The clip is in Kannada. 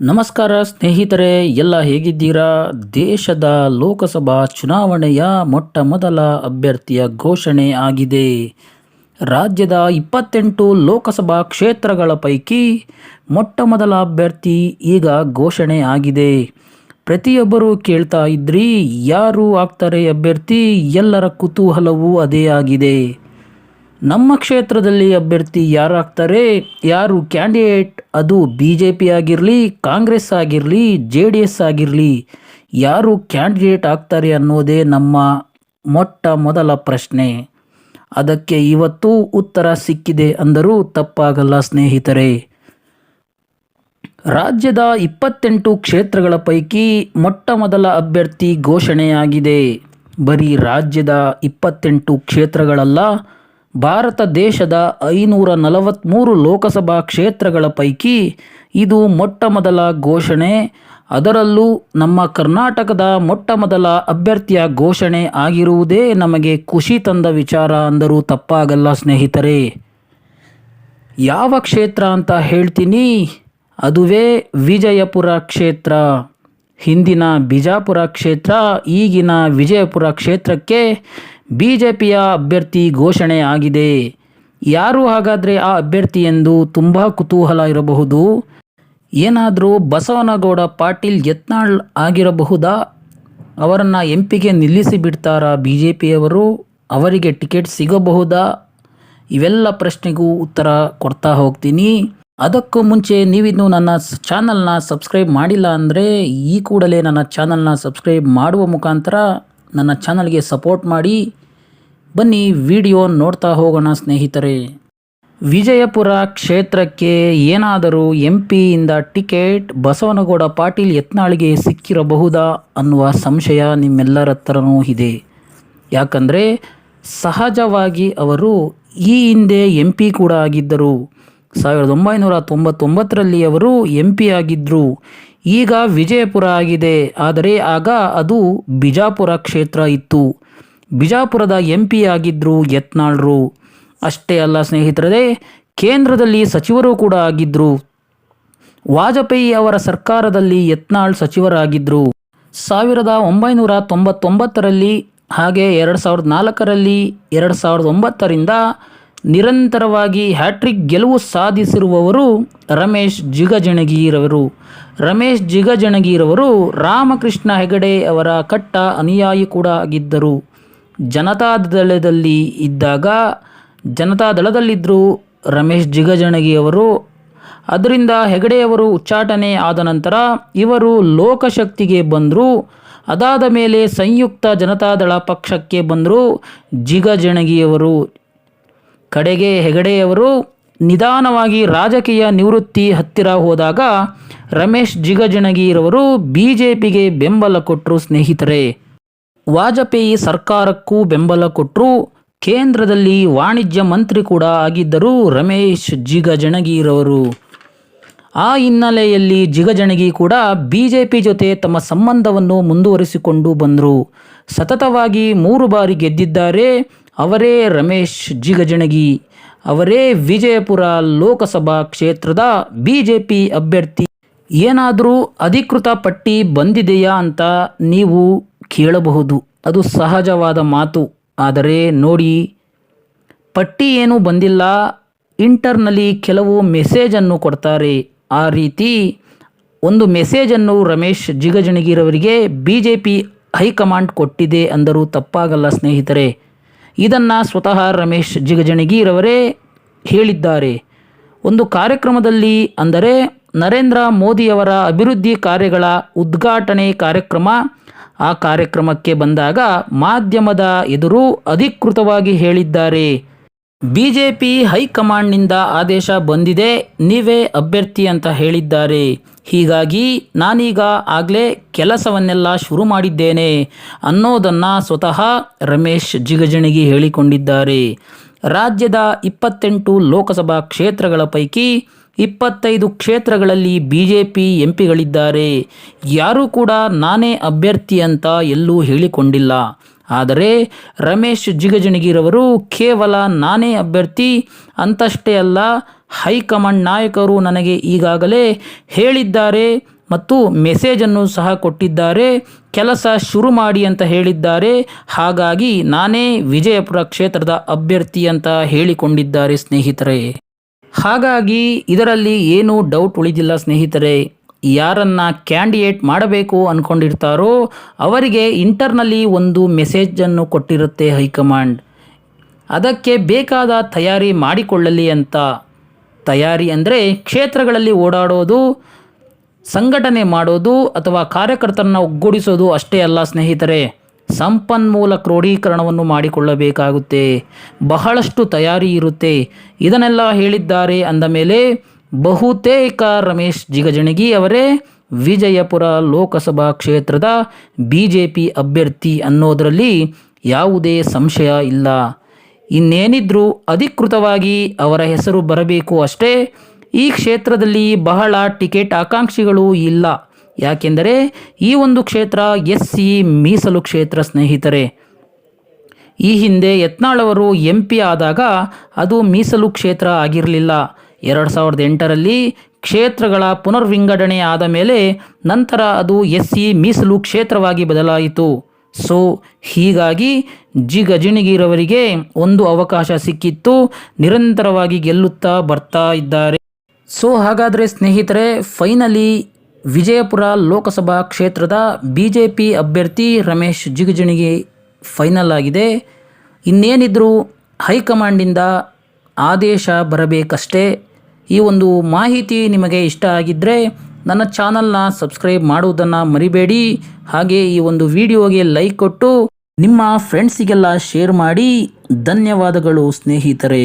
ನಮಸ್ಕಾರ ಸ್ನೇಹಿತರೆ, ಎಲ್ಲ ಹೇಗಿದ್ದೀರಾ? ದೇಶದ ಲೋಕಸಭಾ ಚುನಾವಣೆಯ ಮೊಟ್ಟ ಮೊದಲ ಅಭ್ಯರ್ಥಿಯ ಘೋಷಣೆ ಆಗಿದೆ. ರಾಜ್ಯದ ಇಪ್ಪತ್ತೆಂಟು ಲೋಕಸಭಾ ಕ್ಷೇತ್ರಗಳ ಪೈಕಿ ಮೊಟ್ಟ ಮೊದಲ ಅಭ್ಯರ್ಥಿ ಈಗ ಘೋಷಣೆ ಆಗಿದೆ. ಪ್ರತಿಯೊಬ್ಬರು ಕೇಳ್ತಾ ಇದ್ರಿ, ಯಾರು ಆಗ್ತಾರೆ ಅಭ್ಯರ್ಥಿ? ಎಲ್ಲರ ಕುತೂಹಲವೂ ಅದೇ ಆಗಿದೆ. ನಮ್ಮ ಕ್ಷೇತ್ರದಲ್ಲಿ ಅಭ್ಯರ್ಥಿ ಯಾರಾಗ್ತಾರೆ? ಯಾರು ಕ್ಯಾಂಡಿಡೇಟ್? ಅದು ಬಿ ಜೆ ಪಿ ಆಗಿರಲಿ, ಕಾಂಗ್ರೆಸ್ ಆಗಿರಲಿ, ಜೆ ಡಿ ಎಸ್ ಆಗಿರಲಿ, ಯಾರು ಕ್ಯಾಂಡಿಡೇಟ್ ಆಗ್ತಾರೆ ಅನ್ನೋದೇ ನಮ್ಮ ಮೊಟ್ಟ ಮೊದಲ ಪ್ರಶ್ನೆ. ಅದಕ್ಕೆ ಇವತ್ತು ಉತ್ತರ ಸಿಕ್ಕಿದೆ ಅಂದರೂ ತಪ್ಪಾಗಲ್ಲ ಸ್ನೇಹಿತರೆ. ರಾಜ್ಯದ ಇಪ್ಪತ್ತೆಂಟು ಕ್ಷೇತ್ರಗಳ ಪೈಕಿ ಮೊಟ್ಟ ಮೊದಲ ಅಭ್ಯರ್ಥಿ ಘೋಷಣೆಯಾಗಿದೆ. ಬರೀ ರಾಜ್ಯದ ಇಪ್ಪತ್ತೆಂಟು ಕ್ಷೇತ್ರಗಳಲ್ಲ ಭಾರತ ದೇಶದ ಐನೂರ ನಲವತ್ತ್ಮೂರು ಲೋಕಸಭಾ ಕ್ಷೇತ್ರಗಳ ಪೈಕಿ ಇದು ಮೊಟ್ಟ ಮೊದಲ ಘೋಷಣೆ. ಅದರಲ್ಲೂ ನಮ್ಮ ಕರ್ನಾಟಕದ ಮೊಟ್ಟ ಮೊದಲ ಅಭ್ಯರ್ಥಿಯ ಘೋಷಣೆ ಆಗಿರುವುದೇ ನಮಗೆ ಖುಷಿ ತಂದ ವಿಚಾರ ಅಂದರೂ ತಪ್ಪಾಗಲ್ಲ ಸ್ನೇಹಿತರೆ. ಯಾವ ಕ್ಷೇತ್ರ ಅಂತ ಹೇಳ್ತೀನಿ. ಅದುವೇ ವಿಜಯಪುರ ಕ್ಷೇತ್ರ. ಹಿಂದಿನ ಬಿಜಾಪುರ ಕ್ಷೇತ್ರ, ಈಗಿನ ವಿಜಯಪುರ ಕ್ಷೇತ್ರಕ್ಕೆ ಬಿ ಜೆ ಪಿಯ ಅಭ್ಯರ್ಥಿ ಘೋಷಣೆ ಆಗಿದೆ. ಯಾರು ಹಾಗಾದರೆ ಆ ಅಭ್ಯರ್ಥಿ ಎಂದು ತುಂಬ ಕುತೂಹಲ ಇರಬಹುದು? ಏನಾದರೂ ಬಸವನಗೌಡ ಪಾಟೀಲ್ ಯತ್ನಾಳ್ ಆಗಿರಬಹುದಾ? ಅವರನ್ನು ಎಂ ಪಿಗೆ ನಿಲ್ಲಿಸಿ ಬಿಡ್ತಾರಾ ಬಿ ಜೆ ಪಿಯವರು ಅವರಿಗೆ ಟಿಕೆಟ್ ಸಿಗಬಹುದಾ? ಇವೆಲ್ಲ ಪ್ರಶ್ನೆಗೂ ಉತ್ತರ ಕೊಡ್ತಾ ಹೋಗ್ತೀನಿ. ಅದಕ್ಕೂ ಮುಂಚೆ ನೀವಿನ್ನು ನನ್ನ ಚಾನಲ್ನ ಸಬ್ಸ್ಕ್ರೈಬ್ ಮಾಡಿಲ್ಲ ಅಂದರೆ ಈ ಕೂಡಲೇ ನನ್ನ ಚಾನಲ್ನ ಸಬ್ಸ್ಕ್ರೈಬ್ ಮಾಡುವ ಮುಖಾಂತರ ನನ್ನ ಚಾನಲ್ಗೆ ಸಪೋರ್ಟ್ ಮಾಡಿ. ಬನ್ನಿ ವಿಡಿಯೋ ನೋಡ್ತಾ ಹೋಗೋಣ ಸ್ನೇಹಿತರೆ. ವಿಜಯಪುರ ಕ್ಷೇತ್ರಕ್ಕೆ ಏನಾದರೂ ಎಂ ಪಿಯಿಂದ ಟಿಕೆಟ್ ಬಸವನಗೌಡ ಪಾಟೀಲ್ ಯತ್ನಾಳಿಗೆ ಸಿಕ್ಕಿರಬಹುದಾ ಅನ್ನುವ ಸಂಶಯ ನಿಮ್ಮೆಲ್ಲರ ಹತ್ರನೂ ಇದೆ. ಯಾಕಂದರೆ ಸಹಜವಾಗಿ ಅವರು ಈ ಹಿಂದೆ ಎಂ ಪಿ ಕೂಡ ಆಗಿದ್ದರು. ಸಾವಿರದ ಒಂಬೈನೂರ ತೊಂಬತ್ತೊಂಬತ್ತರಲ್ಲಿ ಅವರು ಎಂ ಪಿ ಆಗಿದ್ದರು ಈಗ ವಿಜಯಪುರ ಆಗಿದೆ. ಆದರೆ ಆಗ ಅದು ಬಿಜಾಪುರ ಕ್ಷೇತ್ರ ಇತ್ತು. ಬಿಜಾಪುರದ ಎಂ ಪಿ ಆಗಿದ್ದರು ಯತ್ನಾಳ್ರು. ಅಷ್ಟೇ ಅಲ್ಲ ಸ್ನೇಹಿತರೇ, ಕೇಂದ್ರದಲ್ಲಿ ಸಚಿವರು ಕೂಡ ಆಗಿದ್ದರು ವಾಜಪೇಯಿ ಅವರ ಸರ್ಕಾರದಲ್ಲಿ ಯತ್ನಾಳ್ ಸಚಿವರಾಗಿದ್ದರು ಸಾವಿರದ ಒಂಬೈನೂರ ತೊಂಬತ್ತೊಂಬತ್ತರಲ್ಲಿ ಹಾಗೆ ಎರಡು ಸಾವಿರದ ನಾಲ್ಕರಲ್ಲಿ ಎರಡು ಸಾವಿರದ ಒಂಬತ್ತರಿಂದ ನಿರಂತರವಾಗಿ ಹ್ಯಾಟ್ರಿಕ್ ಗೆಲುವು ಸಾಧಿಸಿರುವವರು ರಮೇಶ್ ಜಿಗಜಣಗಿರವರು. ರಮೇಶ್ ಜಿಗಜಣಗಿರವರು ರಾಮಕೃಷ್ಣ ಹೆಗಡೆ ಅವರ ಕಟ್ಟ ಅನುಯಾಯಿ ಕೂಡ ಆಗಿದ್ದರು. ಜನತಾದಳದಲ್ಲಿ ಇದ್ದಾಗ, ಜನತಾದಳದಲ್ಲಿದ್ದರು ರಮೇಶ್ ಜಿಗಜಣಗಿ ಅವರು ಅದರಿಂದ ಹೆಗಡೆಯವರು ಉಚ್ಚಾಟನೆ ಆದ ನಂತರ ಇವರು ಲೋಕಶಕ್ತಿಗೆ ಬಂದರು. ಅದಾದ ಮೇಲೆ ಸಂಯುಕ್ತ ಜನತಾದಳ ಪಕ್ಷಕ್ಕೆ ಬಂದರು ಜಿಗಜಣಗಿಯವರು. ಕಡೆಗೆ ಹೆಗಡೆಯವರು ನಿಧಾನವಾಗಿ ರಾಜಕೀಯ ನಿವೃತ್ತಿ ಹತ್ತಿರ ಹೋದಾಗ ರಮೇಶ್ ಜಿಗಜಣಗಿರವರು ಬಿ ಜೆ ಪಿಗೆ ಬೆಂಬಲ ಕೊಟ್ಟರು ಸ್ನೇಹಿತರೆ. ವಾಜಪೇಯಿ ಸರ್ಕಾರಕ್ಕೂ ಬೆಂಬಲ ಕೊಟ್ಟರು ಕೇಂದ್ರದಲ್ಲಿ ವಾಣಿಜ್ಯ ಮಂತ್ರಿ ಕೂಡ ಆಗಿದ್ದರು ರಮೇಶ್ ಜಿಗಜಣಗಿರವರು. ಆ ಹಿನ್ನೆಲೆಯಲ್ಲಿ ಜಿಗಜಣಗಿ ಕೂಡ ಬಿ ಜೆ ಪಿ ಜೊತೆ ತಮ್ಮ ಸಂಬಂಧವನ್ನು ಮುಂದುವರಿಸಿಕೊಂಡು ಬಂದರು. ಸತತವಾಗಿ ಮೂರು ಬಾರಿ ಗೆದ್ದಿದ್ದಾರೆ ಅವರೇ ರಮೇಶ್ ಜಿಗಜಣಗಿ, ಅವರೇ ವಿಜಯಪುರ ಲೋಕಸಭಾ ಕ್ಷೇತ್ರದ ಬಿ ಜೆ ಪಿ ಅಭ್ಯರ್ಥಿ. ಏನಾದರೂ ಅಧಿಕೃತ ಪಟ್ಟಿ ಬಂದಿದೆಯಾ ಅಂತ ನೀವು ಕೇಳಬಹುದು. ಅದು ಸಹಜವಾದ ಮಾತು. ಆದರೆ ನೋಡಿ, ಪಟ್ಟಿ ಏನೂ ಬಂದಿಲ್ಲ. ಇಂಟರ್ನಲ್ಲಿ ಕೆಲವು ಮೆಸೇಜನ್ನು ಕೊಡ್ತಾರೆ. ಆ ರೀತಿ ಒಂದು ಮೆಸೇಜನ್ನು Ramesh ಜಿಗಜಣಗಿರವರಿಗೆ B J P high command ಕೊಟ್ಟಿದೆ ಅಂದರೂ ತಪ್ಪಾಗಲ್ಲ ಸ್ನೇಹಿತರೆ. ಇದನ್ನು ಸ್ವತಃ ರಮೇಶ್ ಜಿಗಜಣಗಿರವರೇ ಹೇಳಿದ್ದಾರೆ. ಒಂದು ಕಾರ್ಯಕ್ರಮದಲ್ಲಿ ಅಂದರೆ ನರೇಂದ್ರ ಮೋದಿಯವರ ಅಭಿವೃದ್ಧಿ ಕಾರ್ಯಗಳ ಉದ್ಘಾಟನೆ ಕಾರ್ಯಕ್ರಮ, ಆ ಕಾರ್ಯಕ್ರಮಕ್ಕೆ ಬಂದಾಗ ಮಾಧ್ಯಮದ ಎದುರು ಅಧಿಕೃತವಾಗಿ ಹೇಳಿದ್ದಾರೆ. ಬಿ ಜೆ ಪಿ ಹೈಕಮಾಂಡ್ನಿಂದ ಆದೇಶ ಬಂದಿದೆ, ನೀವೇ ಅಭ್ಯರ್ಥಿ ಅಂತ ಹೇಳಿದ್ದಾರೆ. ಹೀಗಾಗಿ ನಾನೀಗ ಆಗಲೇ ಕೆಲಸವನ್ನೆಲ್ಲ ಶುರು ಮಾಡಿದ್ದೇನೆ ಅನ್ನೋದನ್ನು ಸ್ವತಃ ರಮೇಶ್ ಜಿಗಜಣಗಿ ಹೇಳಿಕೊಂಡಿದ್ದಾರೆ. ರಾಜ್ಯದ ಇಪ್ಪತ್ತೆಂಟು ಲೋಕಸಭಾ ಕ್ಷೇತ್ರಗಳ ಪೈಕಿ ಇಪ್ಪತ್ತೈದು ಕ್ಷೇತ್ರಗಳಲ್ಲಿ ಬಿ ಜೆ ಪಿ ಎಂಪಿಗಳಿದ್ದಾರೆ. ಯಾರೂ ಕೂಡ ನಾನೇ ಅಭ್ಯರ್ಥಿ ಅಂತ ಎಲ್ಲೂ ಹೇಳಿಕೊಂಡಿಲ್ಲ. ಆದರೆ ರಮೇಶ್ ಜಿಗಜಿಣಗಿರವರು ಕೇವಲ ನಾನೇ ಅಭ್ಯರ್ಥಿ ಅಂತಷ್ಟೇ ಅಲ್ಲ, ಹೈಕಮಾಂಡ್ ನಾಯಕರು ನನಗೆ ಈಗಾಗಲೇ ಹೇಳಿದ್ದಾರೆ ಮತ್ತು ಮೆಸೇಜನ್ನು ಸಹ ಕೊಟ್ಟಿದ್ದಾರೆ, ಕೆಲಸ ಶುರು ಮಾಡಿ ಅಂತ ಹೇಳಿದ್ದಾರೆ. ಹಾಗಾಗಿ ನಾನೇ ವಿಜಯಪುರ ಕ್ಷೇತ್ರದ ಅಭ್ಯರ್ಥಿ ಅಂತ ಹೇಳಿಕೊಂಡಿದ್ದಾರೆ ಸ್ನೇಹಿತರೆ. ಹಾಗಾಗಿ ಇದರಲ್ಲಿ ಏನೂ ಡೌಟ್ ಉಳಿದಿಲ್ಲ ಸ್ನೇಹಿತರೆ. ಯಾರನ್ನ ಕ್ಯಾಂಡಿಡೇಟ್ ಮಾಡಬೇಕು ಅಂದ್ಕೊಂಡಿರ್ತಾರೋ ಅವರಿಗೆ ಇಂಟರ್ನಲ್ಲಿ ಒಂದು ಮೆಸೇಜನ್ನು ಕೊಟ್ಟಿರುತ್ತೆ ಹೈಕಮಾಂಡ್. ಅದಕ್ಕೆ ಬೇಕಾದ ತಯಾರಿ ಮಾಡಿಕೊಳ್ಳಲಿ ಅಂತ. ತಯಾರಿ ಅಂದರೆ ಕ್ಷೇತ್ರಗಳಲ್ಲಿ ಓಡಾಡೋದು, ಸಂಘಟನೆ ಮಾಡೋದು ಅಥವಾ ಕಾರ್ಯಕರ್ತರನ್ನ ಒಗ್ಗೂಡಿಸೋದು ಅಷ್ಟೇ ಅಲ್ಲ ಸ್ನೇಹಿತರೆ. ಸಂಪನ್ಮೂಲ ಕ್ರೋಢೀಕರಣವನ್ನು ಮಾಡಿಕೊಳ್ಳಬೇಕಾಗುತ್ತೆ. ಬಹಳಷ್ಟು ತಯಾರಿ ಇರುತ್ತೆ. ಇದನ್ನೆಲ್ಲ ಹೇಳಿದ್ದಾರೆ ಅಂದ ಮೇಲೆ ಬಹುತೇಕ ರಮೇಶ್ ಜಿಗಜಣಗಿ ಅವರೇ ವಿಜಯಪುರ ಲೋಕಸಭಾ ಕ್ಷೇತ್ರದ ಬಿ ಜೆ ಪಿ ಅಭ್ಯರ್ಥಿ ಅನ್ನೋದರಲ್ಲಿ ಯಾವುದೇ ಸಂಶಯ ಇಲ್ಲ. ಇನ್ನೇನಿದ್ರೂ ಅಧಿಕೃತವಾಗಿ ಅವರ ಹೆಸರು ಬರಬೇಕು ಅಷ್ಟೇ. ಈ ಕ್ಷೇತ್ರದಲ್ಲಿ ಬಹಳ ಟಿಕೆಟ್ ಆಕಾಂಕ್ಷಿಗಳು ಇಲ್ಲ. ಯಾಕೆಂದರೆ ಈ ಒಂದು ಕ್ಷೇತ್ರ ಎಸ್ ಸಿ ಮೀಸಲು ಕ್ಷೇತ್ರ ಸ್ನೇಹಿತರೆ. ಈ ಹಿಂದೆ ಯತ್ನಾಳವರು ಎಂ ಪಿ ಆದಾಗ ಅದು ಮೀಸಲು ಕ್ಷೇತ್ರ ಆಗಿರಲಿಲ್ಲ. ಎರಡು ಸಾವಿರದ ಎಂಟರಲ್ಲಿ ಕ್ಷೇತ್ರಗಳ ಪುನರ್ವಿಂಗಡಣೆ ಆದ ಮೇಲೆ ನಂತರ ಅದು ಎಸ್ ಸಿ ಮೀಸಲು ಕ್ಷೇತ್ರವಾಗಿ ಬದಲಾಯಿತು. ಸೊ, ಹೀಗಾಗಿ ಜಿಗಜಿಣಗಿರವರಿಗೆ ಒಂದು ಅವಕಾಶ ಸಿಕ್ಕಿತ್ತು. ನಿರಂತರವಾಗಿ ಗೆಲ್ಲುತ್ತಾ ಬರ್ತಾ ಇದ್ದಾರೆ. ಸೊ, ಹಾಗಾದರೆ ಸ್ನೇಹಿತರೆ, ಫೈನಲಿ ವಿಜಯಪುರ ಲೋಕಸಭಾ ಕ್ಷೇತ್ರದ ಬಿ ಜೆ ಪಿ ಅಭ್ಯರ್ಥಿ ರಮೇಶ್ ಜಿಗಜಿಣಿಗಿ ಫೈನಲ್ ಆಗಿದೆ. ಇನ್ನೇನಿದ್ರೂ ಹೈಕಮಾಂಡಿಂದ ಆದೇಶ ಬರಬೇಕಷ್ಟೇ. ಈ ಒಂದು ಮಾಹಿತಿ ನಿಮಗೆ ಇಷ್ಟ ಆಗಿದ್ದರೆ ನನ್ನ ಚಾನಲ್ನ ಸಬ್ಸ್ಕ್ರೈಬ್ ಮಾಡುವುದನ್ನು ಮರಿಬೇಡಿ. ಹಾಗೆ ಈ ಒಂದು ವಿಡಿಯೋಗೆ ಲೈಕ್ ಕೊಟ್ಟು ನಿಮ್ಮ ಫ್ರೆಂಡ್ಸಿಗೆಲ್ಲ ಶೇರ್ ಮಾಡಿ. ಧನ್ಯವಾದಗಳು ಸ್ನೇಹಿತರೆ.